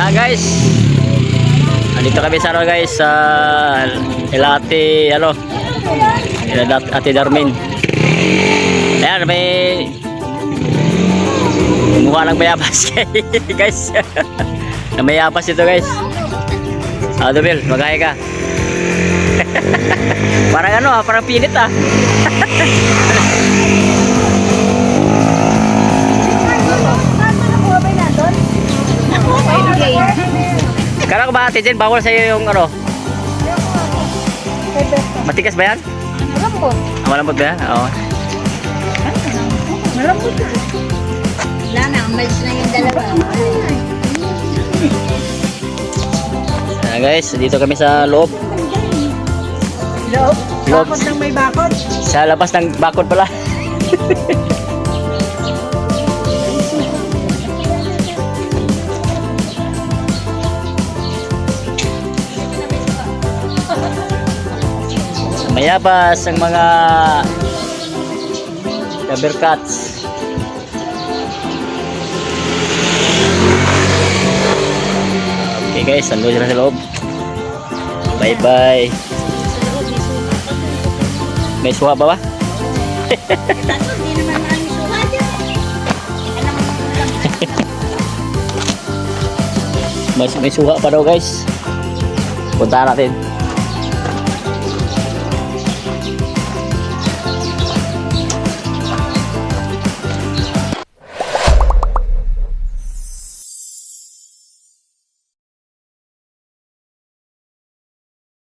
Yan guys. Andito kami sa ano guys sa Ilati ano. Ilati Ate Darmin. Ayan may mukha ng mayabas guys. na mayabas ito guys. Ah, Dubil, magaya ka. parang ano ah, parang pilit ah. Kala ko ba ate Jen, bawal sa'yo yung ano? Matikas ba yan? Malambot. Ah, malambot ba yan? Oo. Malambot. Wala na, umalis na yung dalawa. Ayan guys, dito kami sa loob. Loob. Loob. Bakod ng may bakod. Sa labas ng bakod pala. Mayabas ang mga cover cuts. Okay guys, nandun sila sa loob. Bye bye. May suha ba? May, may suha pa daw guys. Punta natin.